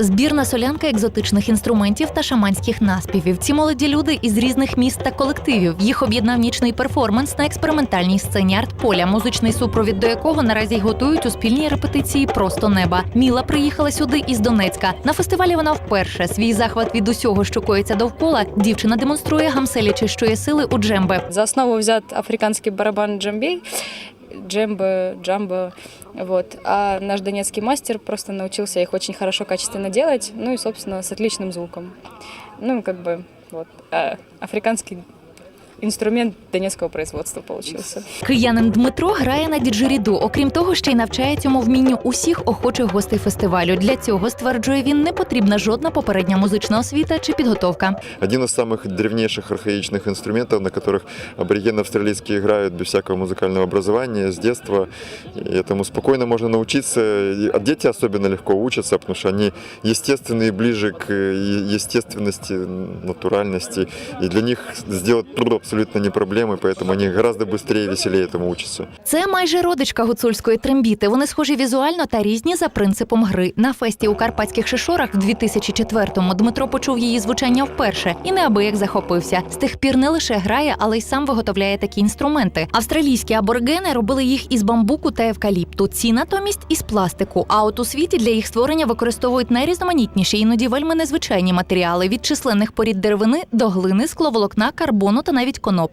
Збірна солянка екзотичних інструментів та шаманських наспівів. Ці молоді люди із різних міст та колективів. Їх об'єднав нічний перформанс на експериментальній сцені артполя, музичний супровід до якого наразі й готують у спільній репетиції Просто неба. Міла приїхала сюди із Донецька. На фестивалі вона вперше свій захват від усього, що коїться довкола. Дівчина демонструє гамселячи, що є сили у джембе. За основу взят африканский барабан джембей, джембо, джамбо. Вот. А наш донецкий мастер просто научился их очень хорошо, качественно делать, ну и, собственно, с отличным звуком. Ну, как бы, вот. А африканский инструмент донецкого производства получился. Киянин Дмитро грає на діджеріду. Окрім того, ще й навчає цьому вмінню усіх охочих гостей фестивалю. Для цього стверджує він, не потрібна жодна попередня музична освіта чи підготовка. Один из самых древнейших архаичных инструментов, на которых аборигены австралийские играют без всякого музыкального образования с детства. И этому спокойно можно научиться. И- А дети особенно легко учатся, потому что они естественные, ближе к э, естественности, натуральности. И для них сделать труд абсолютно не проблема, и поэтому они гораздо быстрее и веселее этому учатся. Це майже родичка гуцульської трембіти. Вони схожі візуально та різні за принципом гри. На фесті у Карпатських Шишорах в 2004-му Дмитро почув її звучання вперше і неабияк захопився. З тих пір не лише грає, але й сам виготовляє такі інструменти. Австралійські аборигени робили їх із бамбуку та евкаліпту. Ці натомість із пластику. А от у світі для їх створення використовують найрізноманітніші, іноді вельми незвичайні матеріали від численних порід деревини до глини, скловолокна, карбону та навіть коноп.